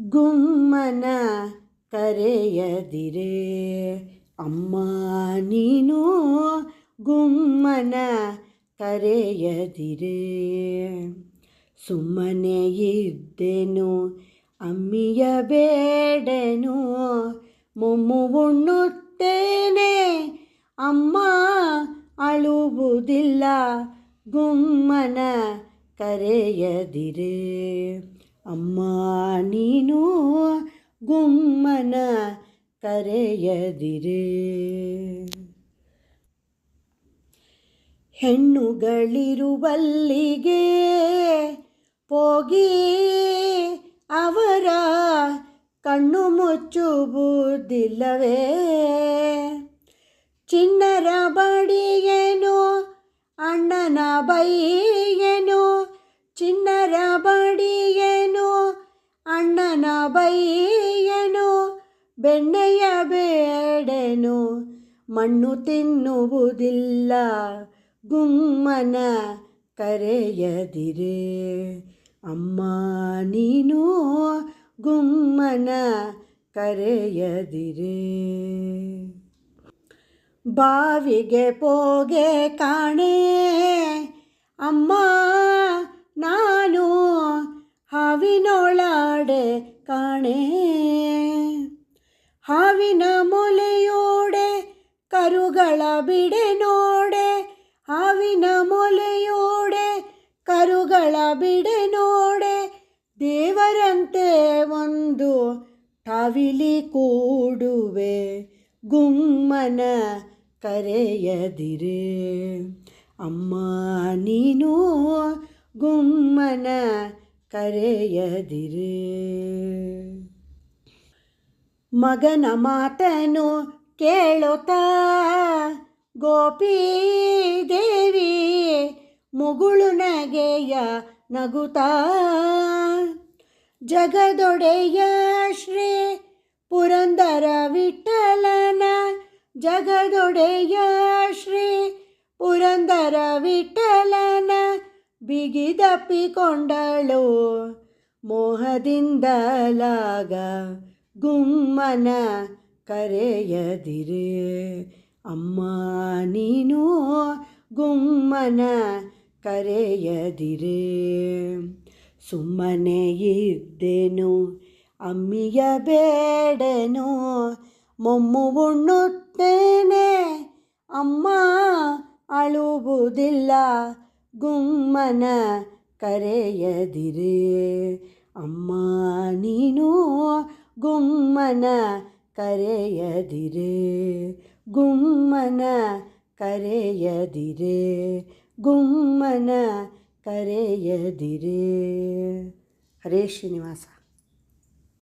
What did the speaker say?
ಗುಮ್ಮನ ಕರೆಯದಿರೆ. ಅಮ್ಮ ನೀನು ಗುಮ್ಮನ ಕರೆಯದಿರೆ. ಸುಮ್ಮನೆ ಇದ್ದೆನು, ಅಮ್ಮಿಯ ಬೇಡನು, ಮೊಮ್ಮು ಉಣ್ಣುತ್ತೇನೆ, ಅಮ್ಮ ಅಳುವುದಿಲ್ಲ, ಗುಮ್ಮನ ಕರೆಯದಿರೆ. ಅಮ್ಮ ನೀನು ಗುಮ್ಮನ ಕರೆಯದಿರೆ. ಹೆಣ್ಣುಗಳಿರುವಲ್ಲಿಗೆ ಹೋಗಿ ಅವರ ಕಣ್ಣು ಮುಚ್ಚುವುದಿಲ್ಲವೇ. ಚಿನ್ನರ ಬಡಿಯೇನು ಅಣ್ಣನ ಬೈಯೇನು ಚಿನ್ನರ ಬೈಯೇನು ಬೆಣ್ಣೆಯ ಬೇಡನು ಮಣ್ಣು ತಿನ್ನುವುದಿಲ್ಲ ಗುಮ್ಮನ ಕರೆಯದಿರೆ. ಅಮ್ಮ ನೀನು ಗುಮ್ಮನ ಕರೆಯದಿರೆ. ಬಾವಿಗೆ ಪೋಗೆ ಕಾಣೆ ಹಾವಿನ ಮೊಲೆಯೋಡೆ, ಕರುಗಳ ಬಿಡೆ ನೋಡೆ. ಹಾವಿನ ಮೊಲೆಯೋಡೆ, ಕರುಗಳ ಬಿಡೆ ನೋಡೆ. ದೇವರಂತೆ ಒಂದು ಟಾವಿಲಿ ಕೂಡುವೆ, ಗುಮ್ಮನ ಕರೆಯದಿರೆ. ಅಮ್ಮ ನೀನು ಗುಮ್ಮನ ಕರೆಯದಿರೆ. ಮಗನ ಮಾತನು ಕೇಳುತ್ತಾ, ಗೋಪಿ ದೇವಿ ಮುಗುಳು ನಗೆಯ ನಗುತಾ ಜಗದೊಡೆಯ ಶ್ರೀ ಪುರಂದರ ವಿಠಲನ, ಜಗದೊಡೆಯ ಶ್ರೀ ಪುರಂದರ ವಿಠಲನ. ಬಿಗಿದಪ್ಪಿಕೊಂಡಳು. ಮೋಹದಿಂದಲಾಗ ಗುಮ್ಮನ ಕರೆಯದಿರೆ. ಅಮ್ಮ, ನೀನು ಗುಮ್ಮನ ಕರೆಯದಿರೆ. ಸುಮ್ಮನೆ ಇದ್ದೆನು? ಅಮ್ಮಿಯ ಬೇಡನು? ಮೊಮ್ಮು ಉಣ್ಣುತ್ತೇನೆ? ಅಮ್ಮ ಅಳುವುದಿಲ್ಲ. ಗುಮ್ಮನ ಕರೆಯದಿರೆ. ಅಮ್ಮ ನೀನು ಗುಮ್ಮನ ಕರೆಯದಿರೆ. ಗುಮ್ಮನ ಕರೆಯದಿರೆ. ಗುಮ್ಮನ ಕರೆಯದಿರೆ. ಹರೇ ಶ್ರೀನಿವಾಸ.